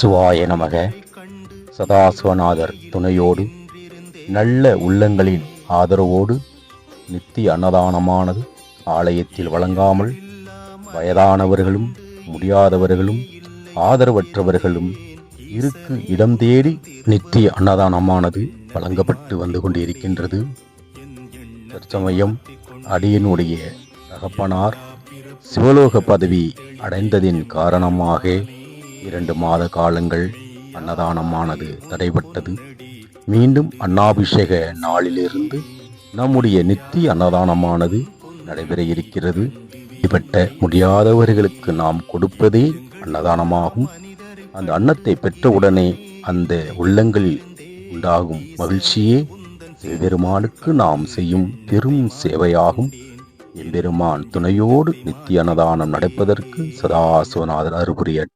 சுவாய நமக. சதாசிவநாதர் துணையோடு நல்ல உள்ளங்களின் ஆதரவோடு நித்திய அன்னதானமானது ஆலயத்தில் வழங்காமல் வயதானவர்களும் முடியாதவர்களும் ஆதரவற்றவர்களும் இருக்கு இடம் தேடி நித்திய அன்னதானமானது வழங்கப்பட்டு வந்து கொண்டிருக்கின்றது. தற்சமயம் அடியனுடைய தகப்பனார் சிவலோக பதவி அடைந்ததின் காரணமாக இரண்டு மாத காலங்கள் அன்னதானமானது தடைபட்டது. மீண்டும் அன்னாபிஷேக நாளிலிருந்து நம்முடைய நித்திய அன்னதானமானது நடைபெற இருக்கிறது. இப்பட்ட முடியாதவர்களுக்கு நாம் கொடுப்பதே அன்னதானமாகும். அந்த அன்னத்தை பெற்றவுடனே அந்த உள்ளங்களில் உண்டாகும் மகிழ்ச்சியே எம்பெருமானுக்கு நாம் செய்யும் பெரும் சேவையாகும். எம்பெருமான் துணையோடு நித்திய அன்னதானம் நடப்பதற்கு சதாசிவநாதர் அருபுரிய